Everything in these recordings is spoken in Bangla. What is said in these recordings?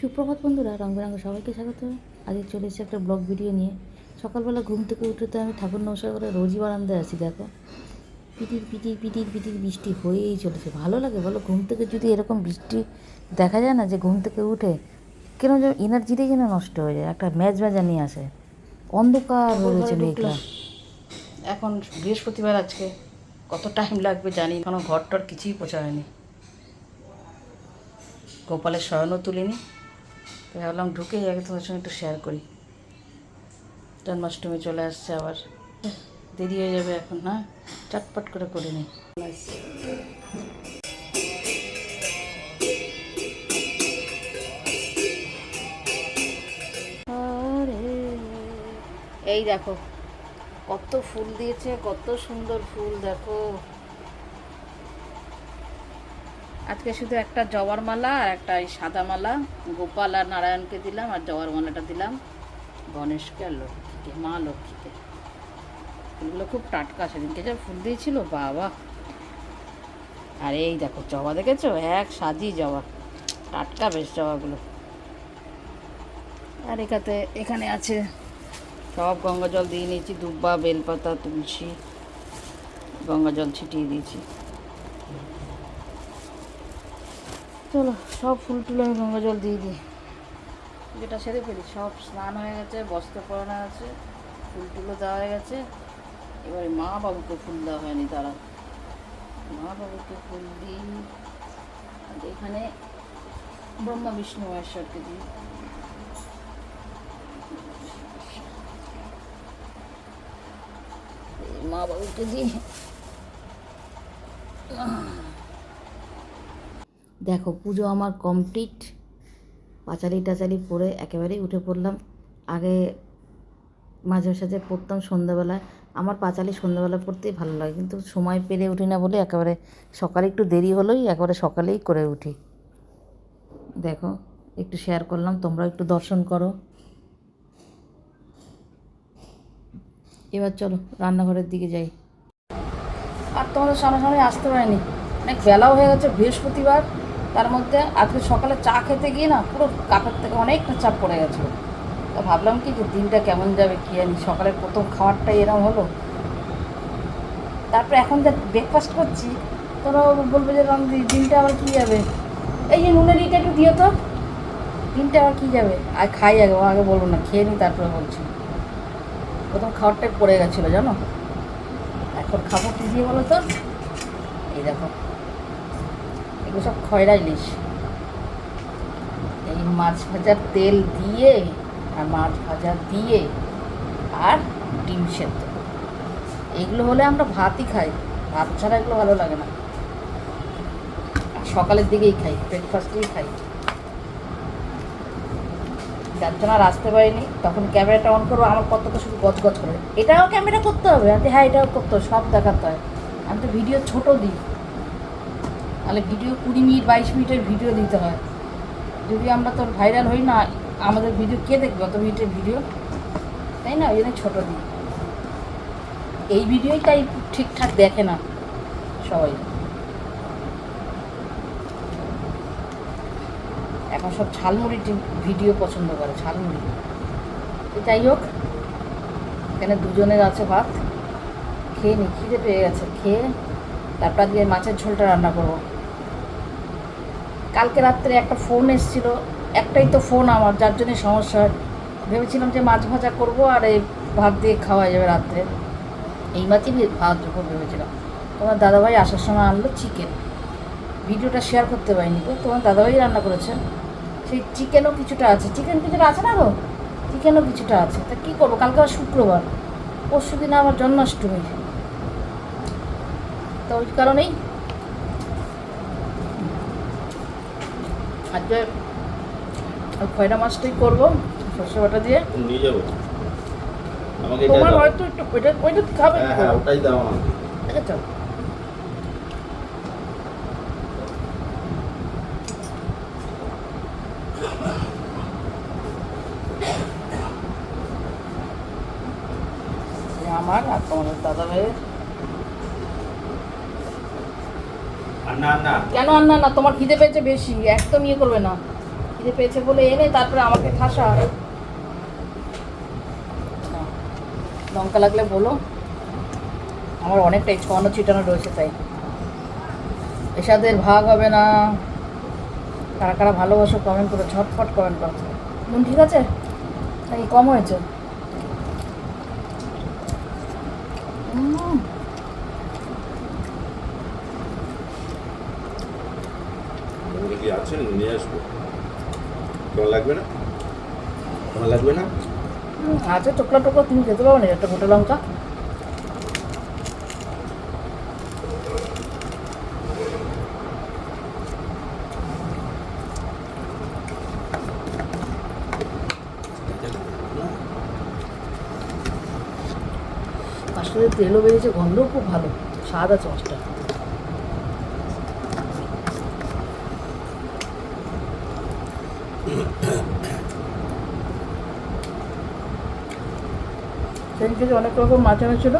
সুপ্রভাত বন্ধুরা রং বেরঙ্গ সবাইকে স্বাগত। আজকে চলে এসেছি একটা ব্লগ ভিডিও নিয়ে। সকালবেলা ঘুম থেকে উঠে তো আমি ঠাকুর নমস্কার করে রোজই বারান্দায় আছি দেখো। পিটির পিটির পিটির পিটির বৃষ্টি হয়েই চলেছে। ভালো লাগে বলো? ঘুম থেকে যদি এরকম বৃষ্টি দেখা যায় না যে ঘুম থেকে উঠে কেন যেন এনার্জিটাই যেন নষ্ট হয়ে যায়। একটা ম্যাচ ম্যাজা নিয়ে আসে। অন্ধকার গেছে মেঘলা এখন বৃহস্পতিবার আজকে। কত টাইম লাগবে জানি কোনো ঘর টর কিছুই পোছা হয়নি। গোপালের শয়নও তুলিনি। ভাবলাম ঢুকেই আগে তোমার সঙ্গে একটু শেয়ার করি। জন্মাষ্টমী চলে আসছে আবার। দেরি হয়ে যাবে এখন, না? চটপট করে করে নিই এই দেখো, কত ফুল দিয়েছে, কত সুন্দর ফুল, দেখো। আজকে শুধু একটা জবার মালা আর একটা সাদা মালা। গোপাল আর নারায়ণকে দিলাম আর জবার মালাটা দিলাম। গণেশকে আর লক্ষ্মীকে, মা লক্ষ্মীকে। ফুলগুলো খুব টাটকা সেদিনকে যা ফুল দিয়েছিল, বাবা। আর এই দেখো, জবা দেখেছ? এক সাজি জবা। টাটকা বেশ জবাগুলো। আর এখানে এখানে আছে, সব গঙ্গা জল দিয়ে নিয়েছি, দুব্বা, বেলপাতা, তুলসী, গঙ্গা জল ছিটিয়ে দিয়েছি। চলো, সব ফুল টুল আমি গঙ্গা জল দিয়ে দিই। যেটা সেরে ফেলি। সব স্নান হয়ে গেছে, বস্ত্র পরানো আছে, ফুল টুলো দেওয়া হয়ে গেছে। এবারে মা বাবুকে ফুল দেওয়া হয়নি তারা মা বাবুকে ফুল দিই। আর এখানে ব্রহ্মা, বিষ্ণু, মহেশ্বরকে দিই। মা বাবুকে দিই। দেখো, পুজো আমার কমপ্লিট পাঁচালি টাচালি পরে একেবারেই উঠে পড়লাম। আগে মাঝে সাঝে পড়তাম সন্ধ্যাবেলায়, আমার পাঁচালি সন্ধ্যাবেলা পড়তেই ভালো লাগে। কিন্তু সময় পেরে উঠি না বলে একেবারে সকালে একটু দেরি হলেই একেবারে সকালেই করে উঠি। দেখো, একটু শেয়ার করলাম তোমরা একটু দর্শন করো। এবার চলো, রান্নাঘরের দিকে যাই। আর তোমাদের সামনাসামনি আসতে পারিনি। অনেক বেলাও হয়ে গেছে, বৃহস্পতিবার। তার মধ্যে আজকে সকালে চা খেতে গিয়ে না পুরো কাপের থেকে অনেকটা চাপ পড়ে গেছিল। তা ভাবলাম কি যে দিনটা কেমন যাবে কি জানি, সকালের প্রথম খাবারটাই এরম হলো। তারপরে এখন যা ব্রেকফাস্ট করছি তোরা বলবে যে রং দিনটা আবার কী যাবে? এই যে নুনের ইটা একটু দিও তো। দিনটা আবার কী যাবে? আর খাই আগে আগে বলব না, খেয়ে নিই তারপরে বলছি। প্রথম খাবারটাই পড়ে গেছিল, জানো? এখন খাব কী দিয়ে বলো তো? এই দেখো। এগুলো সব খয়রা ইলিশ। এই মাছ ভাজার তেল দিয়ে আর মাছ ভাজা দিয়ে আর ডিম সেদ্ধ। এগুলো হলে আমরা ভাতই খাই। ভাত ছাড়া এগুলো ভালো লাগে না। সকালের দিকেই খাই ব্রেকফাস্টেই খাই। যার জন্য আর আসতে পারিনি। তখন ক্যামেরাটা অন করব, আমার কতটা শুধু গজ গজ করে। এটাও ক্যামেরা করতে হবে। হ্যাঁ এটাও করতে হবে, সব দেখাতে হয়। আমি তো ভিডিও ছোটো দিই। তাহলে ভিডিও কুড়ি মিনিট, বাইশ মিনিটের ভিডিও দিতে হয়। যদি আমরা তো ভাইরাল হই না, আমাদের ভিডিও কে দেখবে? অত মিনিটের ভিডিও? তাই না? ওই জন্য ছোটো দিই এই ভিডিওই তাই ঠিকঠাক দেখে না সবাই। এখন সব ঝালমুড়ি ভিডিও পছন্দ করে, ঝালমুড়ি। যাই হোক, এখানে দুজনের আছে ভাত। খেয়ে নি, খিদে পেয়ে গেছে, খেয়ে তারপর দিয়ে মাছের ঝোলটা রান্না করব। কালকে রাত্রে একটা ফোন এসেছিল, একটাই তো ফোন আমার, যার জন্যে সমস্যা হয়। ভেবেছিলাম যে মাছ ভাজা করব আর এই ভাত দিয়ে খাওয়া যাবে রাত্রে। এই মাছই ভাত যখন ভেবেছিলাম। তোমার দাদাভাই আসার সময় আনলো চিকেন ভিডিওটা শেয়ার করতে পারিনি গো, তোমার দাদাভাই রান্না করেছে। সেই চিকেনও কিছুটা আছে। চিকেন কিছুটা আছে না গো? চিকেনও কিছুটা আছে। তা কী করব? কালকে আবার শুক্রবার। পরশু দিন আমার জন্মাষ্টমী। তো ওই কারণেই আজকে খয়রা মাছটাই করব সর্ষে বাটা দিয়ে। নিয়ে যাব। তোমার হয়তো একটু ওইটা ওইটা খাবে। হ্যাঁ হ্যাঁ ওটাই দাও আমাকে। দেখেছ এই আমার আর তোমাদের দাদা ভাইয়ের আর না না কেন আর না না তোমার খিদে পেয়েছে বেশি একদম ইয়ে করবে না। খিদে পেয়েছে বলে এনে তারপরে আমাকে ঠাসা। লঙ্কা লাগলে বলো। আমার অনেকটাই ছড়ানো ছিটানো রয়েছে তাই। এসাদের ভাগ হবে না। কারা কারা ভালোবাসো কমেন্ট করো ঝটফট কমেন্ট করো। নুন ঠিক আছে? নাকি কম হয়েছে? উম, এগুলো কি আছে নিয়ে আসব লাগবে না? লাগবে না? তুমি খেতে পারো না একটা গোটা লঙ্কা? তেলও বেরিয়েছে, গন্ধও খুব ভালো। স্বাদ আছে মাছটা সেদিনকে যে অনেক রকম মাছ এনেছিল।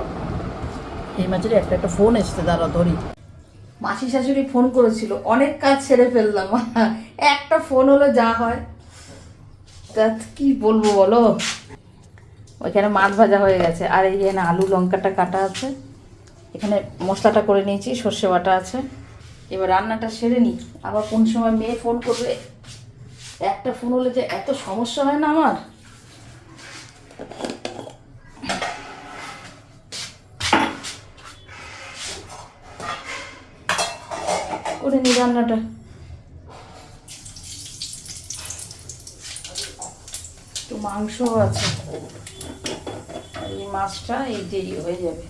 এই মাছেরই একটা একটা ফোন এসছে দাঁড়া ধরি। মাসি শাশুড়ি ফোন করেছিল, অনেক কাজ ছেড়ে ফেললাম। একটা ফোন হলো যা হয়। তা কি বলব বলো? ওইখানে মাছ ভাজা হয়ে গেছে, আর এই যে না আলু লঙ্কাটা কাটা আছে। এখানে মশলাটা করে নিয়েছি, সর্ষে বাটা আছে। এবার রান্নাটা সেরে নিই। আবার কোন সময় মেয়ে ফোন করবে একটা ফোন হলে যে এত সমস্যা হয় না আমার? করে নি রান্নাটা। একটু মাংসও আছে। এই মাছটা এই দেরি হয়ে যাবে।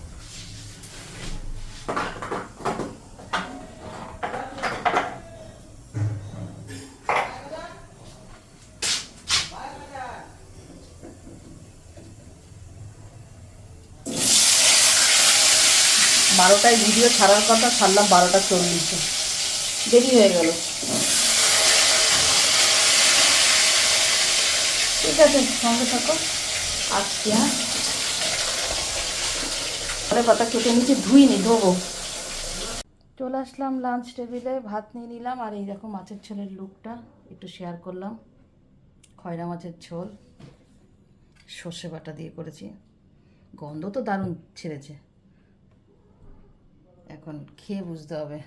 বারোটায় ভিডিও ছাড়ার কথা ছাড়লাম বারোটা চল্লিশে। দেরি হয়ে গেল। ঠিক আছে, সঙ্গে থাকো। আসছি হ্যাঁ। পরে পাতা কেটে নিচে ধুইনি, ধোবো। চলে আসলাম লাঞ্চ টেবিলে ভাত নিয়ে নিলাম, আর এই দেখো মাছের ঝোলের লুকটা একটু শেয়ার করলাম। খয়রা মাছের ঝোল, সর্ষে বাটা দিয়ে করেছি। গন্ধ তো দারুণ ছেড়েছে। এখন খেয়ে বুঝতে হবে।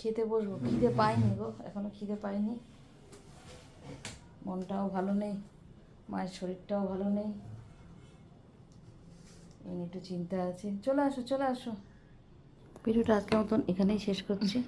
খেতে বসবো খিদে পাইনি গো এখনও খিদে পাইনি। মনটাও ভালো নেই মায়ের শরীরটাও ভালো নেই। এমনি একটু চিন্তা আছে। চলে আসো চলে আসো। ভিডিওটা আজকের মতন এখানেই শেষ করছি।